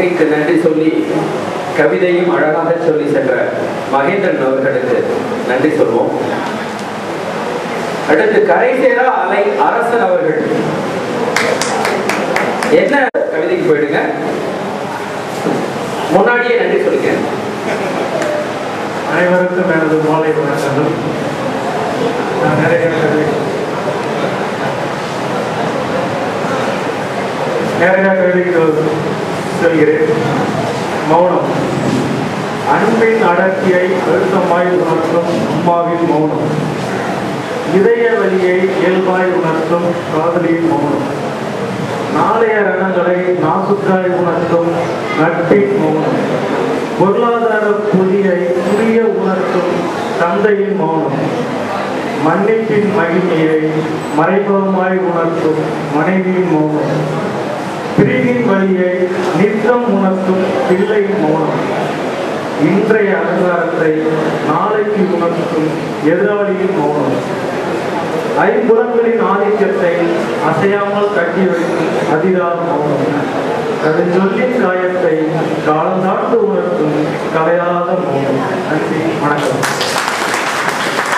தங்கைக்கு நன்றி சொல்லி கவிதையும் அழகாக சொல்லி சென்ற மகேந்திரன் அவர்களுக்கு நன்றி சொல்வோம். அடுத்து கரைசேரா அலை அரசன் அவர்கள். என்ன கவிதைக்கு போயிடுங்க? முன்னாடியே நன்றி சொல்லுங்க. அனைவருக்கும் எனது மாலை வணக்கங்கள். நான் நிறைய நிறைய கவிதைகள். சொல்கிறேன். மௌனம். அன்பின் அடர்த்தியை அழுத்தமாய் உணர்த்தும் அம்மாவின் மௌனம். இதய வழியை இயல்பாய் உணர்த்தும் காதலியின் மௌனம். நாளைய ரணங்களை நாசுக்காய் உணர்த்தும் நட்பின் மௌனம். பொருளாதார புதியை புரிய உணர்த்தும் தந்தையின் மௌனம். மன்னிப்பின் மகிமையை மறைமுகமாய் உணர்த்தும் மனைவியின் மௌனம். பிரிவின் வழியை நித்தம் உணர்த்தும் பிள்ளை மௌனம். இன்றைய அலங்காரத்தை நாளைக்கு உணர்த்தும் எதிராளியின் மௌனம். ஐம்புறங்களின் ஆதிக்கத்தை அசையாமல் கட்டி வைக்கும் அதிகார மௌனம். அது சொல்லின் காயத்தை காலந்தாழ்ந்து உணர்த்தும் கலையாத மௌனம். நன்றி வணக்கம்.